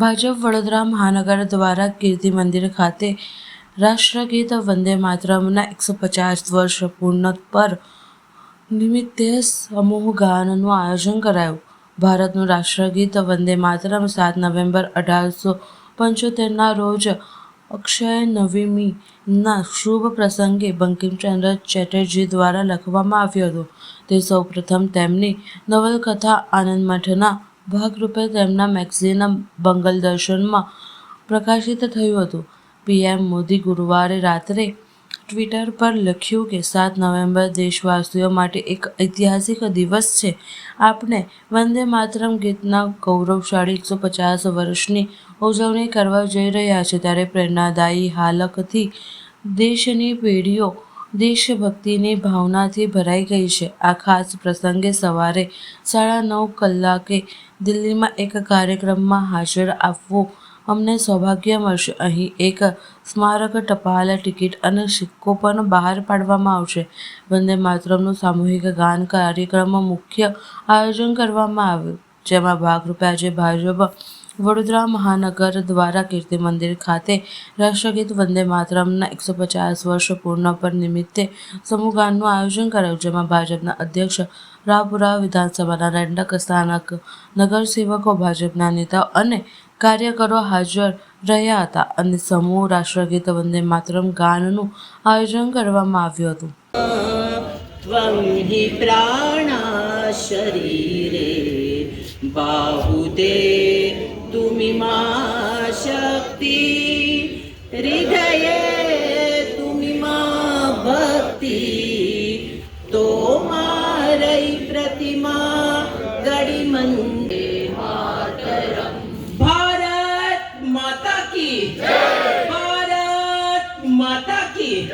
ભાજપ વડોદરા મહાનગર દ્વારા કીર્તિ મંદિર ખાતે રાષ્ટ્રગીત વંદે માતરમના એકસો પચાસ વર્ષ પૂર્ણ પર નિમિત્તે સમૂહ ગાનનું આયોજન કરાયું. ભારતનું રાષ્ટ્રગીત વંદે માતરમ સાત નવેમ્બર અઢારસો પંચોતેરના રોજ અક્ષય નવમીના શુભ પ્રસંગે બંકિમચંદ્ર ચેટર્જી દ્વારા લખવામાં આવ્યો હતો. તે સૌપ્રથમ તેમની નવલકથા આનંદ મઠના ભાગરૂપે તેમના મેગઝિન બંગલ દર્શનમાં પ્રકાશિત થયું હતું. પીએમ મોદી ગુરુવારે રાત્રે ટ્વિટર પર લખ્યું કે, સાત નવેમ્બર દેશવાસીઓ માટે એક ઐતિહાસિક દિવસ છે. આપણે વંદે માતરમ ગીતના ગૌરવશાળી એકસો પચાસ વર્ષની ઉજવણી કરવા જઈ રહ્યા છે. ત્યારે પ્રેરણાદાયી હાલકથી દેશની પેઢીઓ દેશભક્તિની ભાવનાથી ભરાઈ ગઈ છે. આ ખાસ પ્રસંગે સવારે સાડા નવ કલાકે દિલ્હીમાં એક કાર્યક્રમમાં હાજર આપવું અમને સૌભાગ્ય મળશે. અહીં એક સ્મારક, ટપાલ, ટિકિટ અને સિક્કો પણ બહાર પાડવામાં આવશે. વંદે માતરમનું સામૂહિક ગાન કાર્યક્રમ મુખ્ય આયોજન કરવામાં આવ્યું, જેમાં ભાગરૂપે આજે ભાજપ વડોદરા મહાનગર દ્વારા કીર્તિ મંદિર ખાતે રાષ્ટ્રગીત વંદે માતરમના એકસો પચાસ વર્ષ પૂર્ણ પર નિમિત્તે સમૂહગાનનું આયોજન કરાયું, જેમાં ભાજપના અધ્યક્ષ રાપુરા, વિધાનસભાના રેન્ડક સ્થાનક નગરસેવકો, ભાજપના નેતાઓ અને કાર્યકરો હાજર રહ્યા હતા અને સમૂહ રાષ્ટ્રગીત વંદે માતરમ ગાનનું આયોજન કરવામાં આવ્યું હતું. પ્રાણા શરીરે બાહુદેવ ભક્તિ. હૃદયે તુમી માં ભક્તિ. તો મારઈ પ્રતિમા ગડી મંદે માતરમ. ભારત માતા કી જય. ભારત માતા કી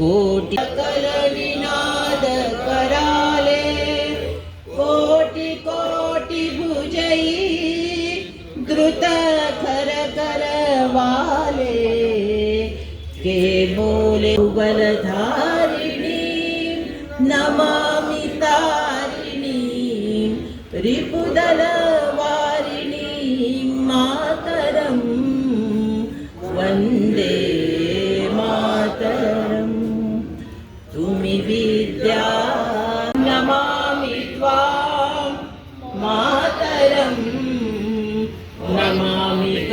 कोटि विनाद कराले कोटि कोटि भुजै द्रुत खर करवाले के बोले बलधारिणी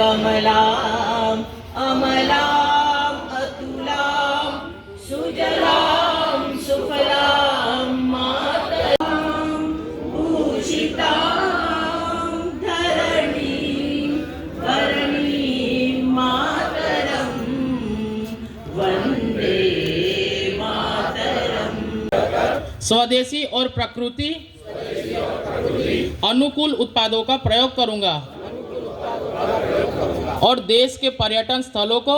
कमलाम् अमलाम् अतुलां सुजलां सुफलां मातरां भूषितां धरणीं वरणीं मातरं वंदे मातरम्। स्वदेशी और प्रकृति अनुकूल उत्पादों का प्रयोग करूँगा। और देश के पर्यटन स्थलों को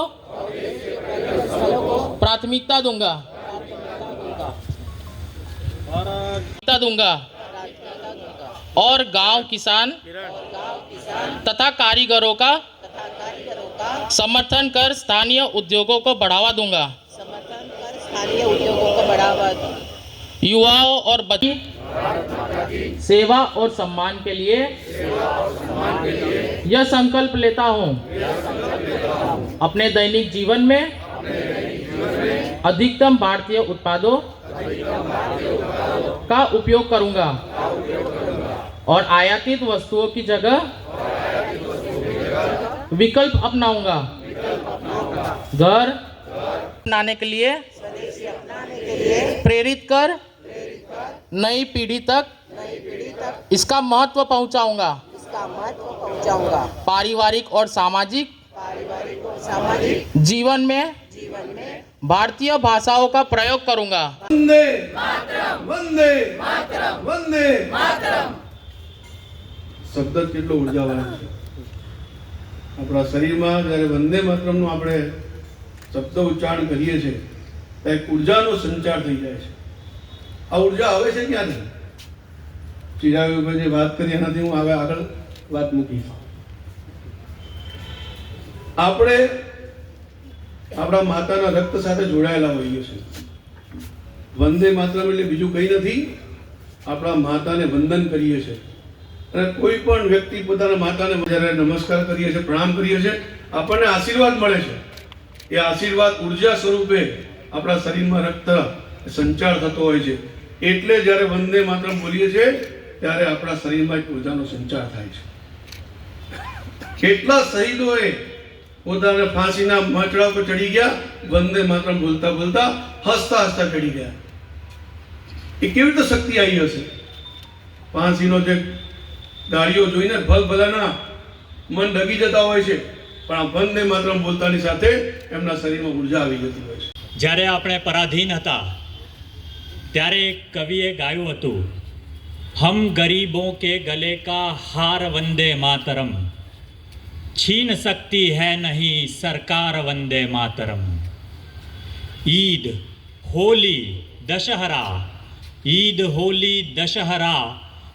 प्राथमिकता दूँगा। प्राथमिकता दूँगा। और गाँव किसान तथा कारीगरों का समर्थन कर स्थानीय उद्योगों को बढ़ावा दूँगा। समर्थन कर स्थानीय उद्योगों को बढ़ावा युवाओं और बच्चों सेवा और सम्मान के लिए यह संकल्प लेता हूँ। अपने दैनिक जीवन में अधिकतम भारतीय उत्पादों का उपयोग करूँगा और आयातित वस्तुओं की जगह विकल्प अपनाऊँगा। घर अपनाने के लिए, प्रेरित कर नई पीढ़ी तक इसका महत्व पहुंचाऊंगा इसका महत्व पहुंचाऊंगा पारिवारिक और सामाजिक पारिवारिक और सामाजिक जीवन में जीवन में भारतीय भाषाओं का प्रयोग करूंगा वंदे वंदे वंदे શબ્દ જ કેટલો ઉર્જાવાન છે આપણા શરીરમાં જ્યારે વંદે માતરમનું આપણે શબ્દ ઉચ્ચારણ કરીએ છીએ ત્યાં એક ઉર્જાનો સંચાર થઈ જાય છે આ ઉર્જા આવે છે ક્યાંથી ચિરાગભાઈ જે વાત કરી એનાથી હું હવે આગળ વાત મૂકીશ. આપણે આપણા માતાના રક્ત સાથે જોડાયેલા હોઈએ છીએ. વંદે માતરમ એટલે બીજું કંઈ નથી. આપણા માતાને વંદન કરીએ છીએ. અને કોઈ પણ વ્યક્તિ પોતાના માતાને જ્યારે નમસ્કાર કરીએ છીએ, પ્રણામ કરીએ છીએ, આપણને આશીર્વાદ મળે છે. એ આશીર્વાદ ઊર્જા સ્વરૂપે આપણા શરીરમાં રક્ત સંચાર થતો હોય છે. એટલે જ્યારે વંદે માતરમ બોલીએ છીએ ત્યારે આપણા શરીરમાં એક ઉર્જાનો સંચાર થાય છે. કેટલા શહીદોએ પોતાના ફાંસીના માચડા પર ચડી ગયા, વંદે માત્ર બોલતા બોલતા હસતા હસતા ચડી ગયા. એ કેવી રીતે શક્તિ આવી હશે? ફાંસીનો જે ગાડીઓ જોઈને ભલ ભલાના મન ડગી જતા હોય છે, પણ આ વંદે માત્ર બોલતાની સાથે એમના શરીરમાં ઊર્જા આવી જતી હોય છે. જ્યારે આપણે પરાધીન હતા, ત્યારે એક કવિએ ગાયું હતું હમ ગરીબોं के गले का हार वंदे मातरम छीन सकती है नहीं सरकार वंदे मातरम ईद होली दशहरा ईद होली दशहरा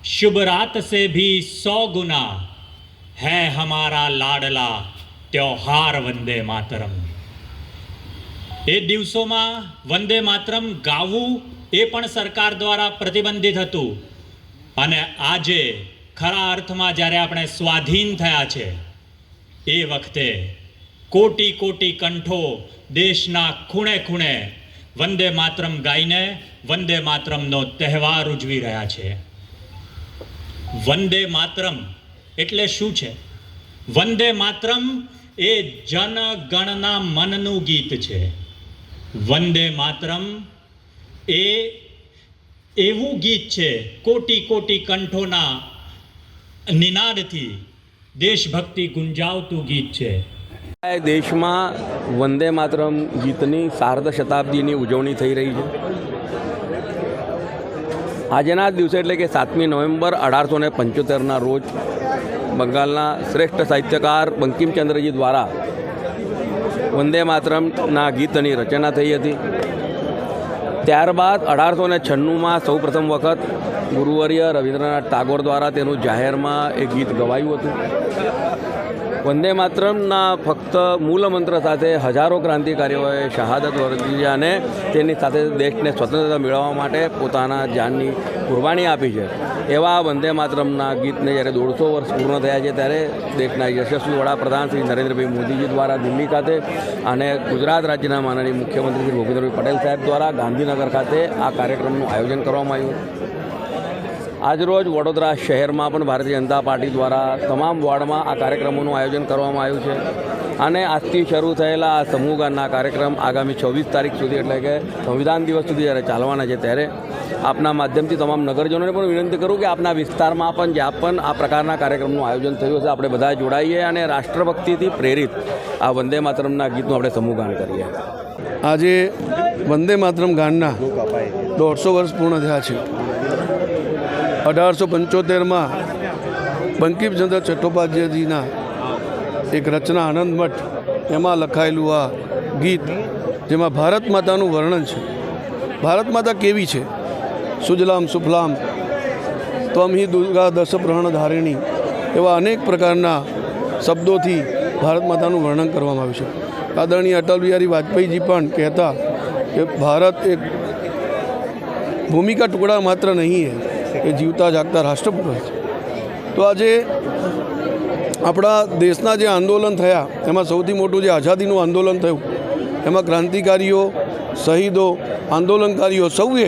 शुभ रात से भी सौ गुना है हमारा लाडला त्योहार वंदे मातरम એ દિવસોમાં વંદે માતરમ ગાવું એ પણ સરકાર દ્વારા પ્રતિબંધિત હતું અને આજે ખરા અર્થમાં જ્યારે આપણે સ્વાધીન થયા છે, એ વખતે કોટી કોટી કંઠો દેશના ખૂણે ખૂણે વંદે માતરમ ગાઈને વંદે માતરમનો તહેવાર ઉજવી રહ્યા છે. વંદે માતરમ એટલે શું છે? વંદે માતરમ એ જનગણના મનનું ગીત છે. વંદે માતરમ એ એવું ગીત છે, કોટી કોટી કંઠોના નિનાદથી દેશભક્તિ ગુંજાવતું ગીત છે. દેશમાં વંદે માતરમ ગીતની સાર્ધ શતાબ્દીની ઉજવણી થઈ રહી છે. આજના દિવસે એટલે કે સાતમી નવેમ્બર અઢારસો ને પંચોતેરના રોજ બંગાળના શ્રેષ્ઠ સાહિત્યકાર બંકિમચંદ્રજી દ્વારા વંદે માતરમના ગીતની રચના થઈ હતી. ત્યારબાદ અઢારસો ને છન્નુંમાં સૌ પ્રથમ વખત ગુરુવર્ય રવિન્દ્રનાથ ટાગોર દ્વારા તેનું જાહેરમાં એ ગીત ગવાયું હતું. વંદે માતરમના ફક્ત મૂલમંત્ર સાથે હજારો ક્રાંતિકારીઓએ શહાદત વર્તી છે અને તેની સાથે દેશને સ્વતંત્રતા મેળવવા માટે પોતાના જાનની કુરબાની આપી છે. એવા વંદે માતરમના ગીતને જ્યારે દોઢસો વર્ષ પૂર્ણ થયા છે ત્યારે દેશના યશસ્વી વડાપ્રધાન શ્રી નરેન્દ્રભાઈ મોદીજી દ્વારા દિલ્હી ખાતે અને ગુજરાત રાજ્યના માનનીય મુખ્યમંત્રી શ્રી ભૂપેન્દ્રભાઈ પટેલ સાહેબ દ્વારા ગાંધીનગર ખાતે આ કાર્યક્રમનું આયોજન કરવામાં આવ્યું. આજરોજ વડોદરા શહેરમાં પણ ભારતીય જનતા પાર્ટી દ્વારા તમામ વોર્ડમાં આ કાર્યક્રમોનું આયોજન કરવામાં આવ્યું છે. અને આજથી શરૂ થયેલા આ સમૂહગાનના કાર્યક્રમ આગામી છવ્વીસ તારીખ સુધી એટલે કે સંવિધાન દિવસ સુધી જ્યારે ચાલવાના છે ત્યારે આપના માધ્યમથી તમામ નગરજનોને પણ વિનંતી કરું કે આપના વિસ્તારમાં પણ જ્યાં પણ આ પ્રકારના કાર્યક્રમનું આયોજન થયું હશે આપણે બધા જોડાઈએ અને રાષ્ટ્રભક્તિથી પ્રેરિત આ વંદે માતરમના ગીતનું આપણે સમૂહગાન કરીએ. આજે વંદે માતરમ ગાનના દોઢસો વર્ષ પૂર્ણ થયા છે. અઢારસો પંચોતેરમાં બંકિમચંદ્ર ચટ્ટોપાધ્યાયજીના એક રચના આનંદ મઠ, એમાં લખાયેલું આ ગીત, જેમાં ભારત માતાનું વર્ણન છે. ભારત માતા કેવી છે? સુજલામ સુફલામ, ત્વમ દુર્ગા દશ પ્રહણ ધારિણી એવા અનેક પ્રકારના શબ્દોથી ભારત માતાનું વર્ણન કરવામાં આવ્યું છે. આદરણીય અટલ બિહારી વાજપેયીજી પણ કહેતા કે ભારત એક ભૂમિકા ટુકડા માત્ર નહીં હે એ જીવતા જાગતા રાષ્ટ્રપુત્ર છે. તો આજે આપણા દેશના જે આંદોલન થયા, એમાં સૌથી મોટું જે આઝાદીનું આંદોલન થયું, એમાં ક્રાંતિકારીઓ, શહીદો, આંદોલનકારીઓ સૌએ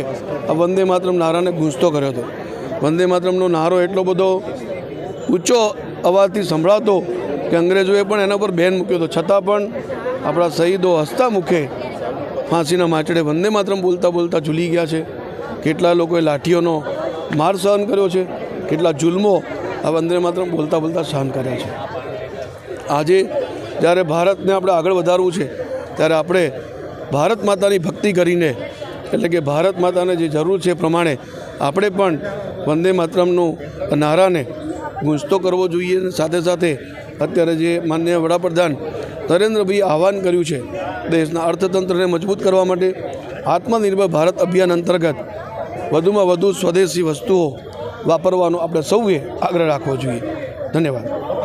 આ વંદે માતરમ નારાને ગૂંજતો કર્યો હતો. વંદે માતરમનો નારો એટલો બધો ઊંચો અવાજથી સંભળાતો કે અંગ્રેજોએ પણ એના પર બેન મૂક્યો હતો. છતાં પણ આપણા શહીદો હસતા મુખે ફાંસીના માચડે વંદે માતરમ બોલતા બોલતા ઝૂલી ગયા છે. કેટલા લોકોએ લાઠીઓનો માર સહન કર્યો છે. કેટલા જુલ્મો આ વંદે માતરમ બોલતા બોલતા સહન કર્યા છે. આજે જ્યારે ભારતને આપણે આગળ વધારવું છે, ત્યારે આપણે ભારત માતાની ભક્તિ કરીને, એટલે કે ભારત માતાને જે જરૂર છે પ્રમાણે આપણે પણ વંદે માતરમનું નારાને ગૂંજતો કરવો જોઈએ. સાથે સાથે અત્યારે જે માનનીય વડાપ્રધાન નરેન્દ્રભાઈ આહવાન કર્યું છે, દેશના અર્થતંત્રને મજબૂત કરવા માટે આત્મનિર્ભર ભારત અભિયાન અંતર્ગત વધુમાં વધુ સ્વદેશી વસ્તુઓ વાપરવાનો આપણે સૌએ આગ્રહ રાખવો જોઈએ. ધન્યવાદ.